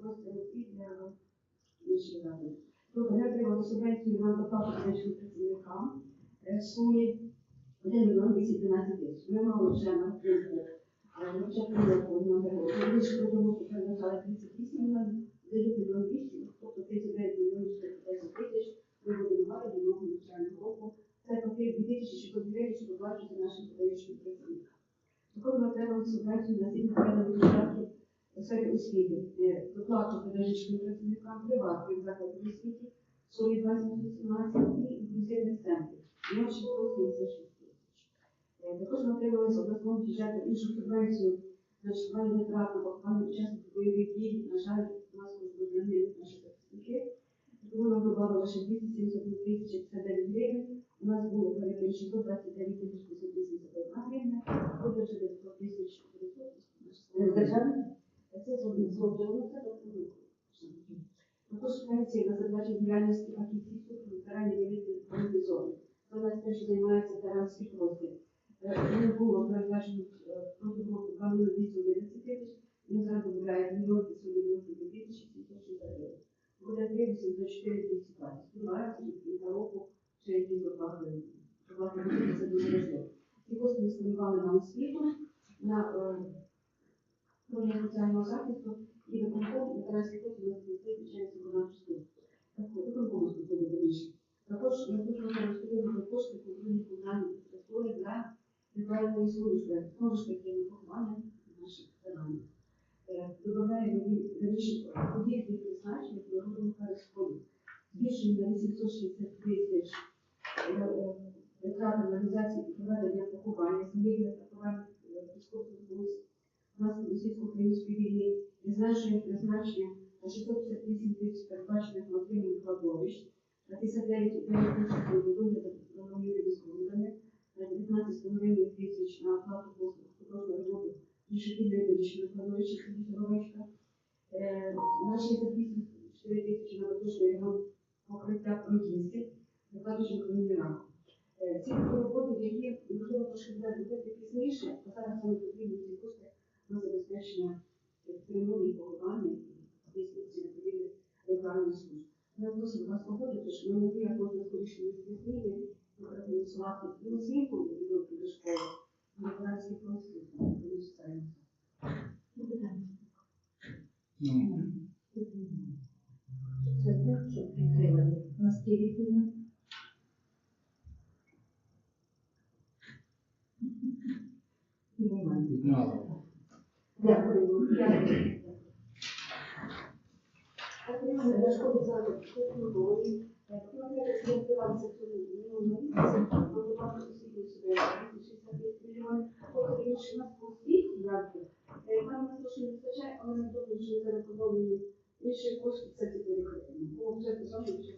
простору і для інших заходів. Тобто ми отримали субвенцію на доплату медичним працівникам е, в сумі 1 мільйон 213 тисяч. Ми мали вже на е, на початку року на більше року передбачали 38 мільйонів, дають мільйон 200, тобто 39 мільйонів 410 тисяч ми будемо мати до нового навчального року. Це по тих 2600 гривень, що доплачується нашим педагогічним працівникам. Також ми отримали субвенцію на згідно певних видатків у сфері освіти. Е, Доплату педагогічним працівникам приватних закладів освіти, свої 2018 і інклюзивних центрів. Ночі 176 тисяч. Е, Також отримали з обласного бюджету іншу субвенцію на членів витрат на поховання учасників бойових дій. На жаль, у нас загинули наші захисники. Тому нам додали ще 271 тисячі 59 гривень. У нас було перед 629 тисяч 581 гривня. Вже 900 тисяч 900. Державний? Це Також на задачі діяльності фахівців ветеранів великої зони. Це у нас те, що займається ветеранський. Е, Не було передбачено протягом року 2 мільйони 211 тисяч, він зараз додає мільйон 592 тисячі 760 гривень. Буде 30 до 4 220. Сподіваємося, що кінця року ще якісь доплати. Доплати це дуже важливо. Ці кошти ми спрямували на освіту, на е, управління соціального захисту і виконком ветеранських кошти на звичайно виконавчу службу. Виконкому службу більше. Також я хочу вам розповісти про кошти культурні комунальні інфраструктури для ритуальної служби, знову ж таки на поховання наших ветеранів. Е, їм раніше подібні призначення про народному перешкоді. Збільшуємо на 860 тисяч е, е, витрати на організацію і проведення поховання, загиблих поховань військовослужбовців внаслідок російсько-української війни і зменшуємо призначення на 658 тисяч передбачених матеріалів кладовищ, на 59,9 тисяч на догляд за новими військовими, на 19,5 тисяч на оплату послуг художнього ремонту рішительної медичної кладовища селі Е, на 68,4 тисячі на поточний ремонт покриття проїздів, номерах. Е, Ці роботи, які можливо трошки буде пізніше, а зараз саме потрібні забезпечення церемонії поховання і дійсності відповідних лікарних служб. Ми просимо вас погодити, що ми могли як можна скоріше внести зміни і профінансувати і освіту, і відновити до школи, і простір, і соціальний Це те, що підтримати. Наскільки ми? Немає. Дякую. Дякую. Отримали для школи заклад культурної. Наприклад, спілкувалися в цьому минулому місяці, про допомогу освітньої субвенції 65 мільйонів. Поки інші нас по освіті, як би, е, там нас трошки не вистачає, але ми думаємо, що ми зараз економії інші кошти це ці перекриття. Бо вже державний бюджет